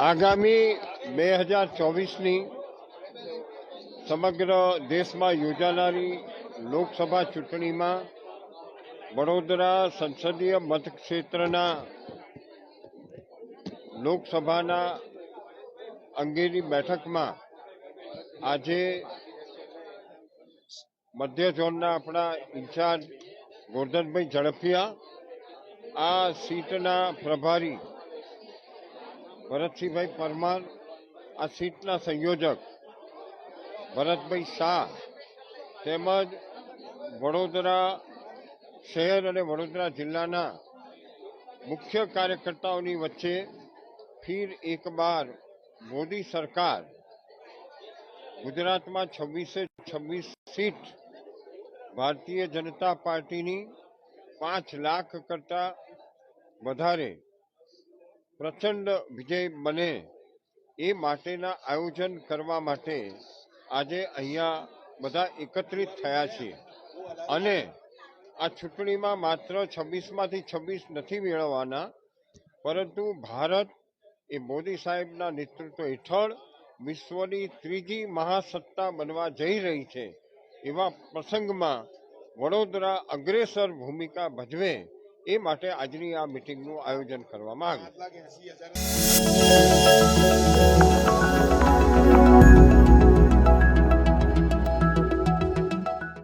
આગામી બે હજાર ચોવીસની સમગ્ર દેશમાં યોજાનારી લોકસભા ચૂંટણીમાં વડોદરા સંસદીય મતક્ષેત્રના લોકસભાના અંગેની બેઠકમાં આજે મધ્ય ઝોનના આપણા ઇન્ચાર્જ ગોરધનભાઈ ઝડફિયા આ સીટના પ્રભારી ભરતસિંહભાઈ પરમાર, આ સીટના સંયોજક ભરતભાઈ શાહ તેમજ વડોદરા શહેર અને વડોદરા જિલ્લાના મુખ્ય કાર્યકર્તાઓની વચ્ચે ફીર એક બાર મોદી સરકાર ગુજરાતમાં છવ્વીસે છવ્વીસ સીટ ભારતીય જનતા પાર્ટીની પાંચ લાખ કરતા વધારે પ્રચંડ વિજય બને એ માટેના આયોજન કરવા માટે આજે અહીંયા બધા એકત્રિત થયા છીએ અને આ ચૂંટણીમાં માત્ર છવ્વીસમાંથી છવ્વીસ નથી મેળવવાના, પરંતુ ભારત એ મોદી સાહેબના નેતૃત્વ હેઠળ વિશ્વની ત્રીજી મહાસત્તા બનવા જઈ રહી છે. એવા પ્રસંગમાં વડોદરા અગ્રેસર ભૂમિકા ભજવે એ માટે આજની આ મિટિંગનું આયોજન કરવામાં આવ્યું.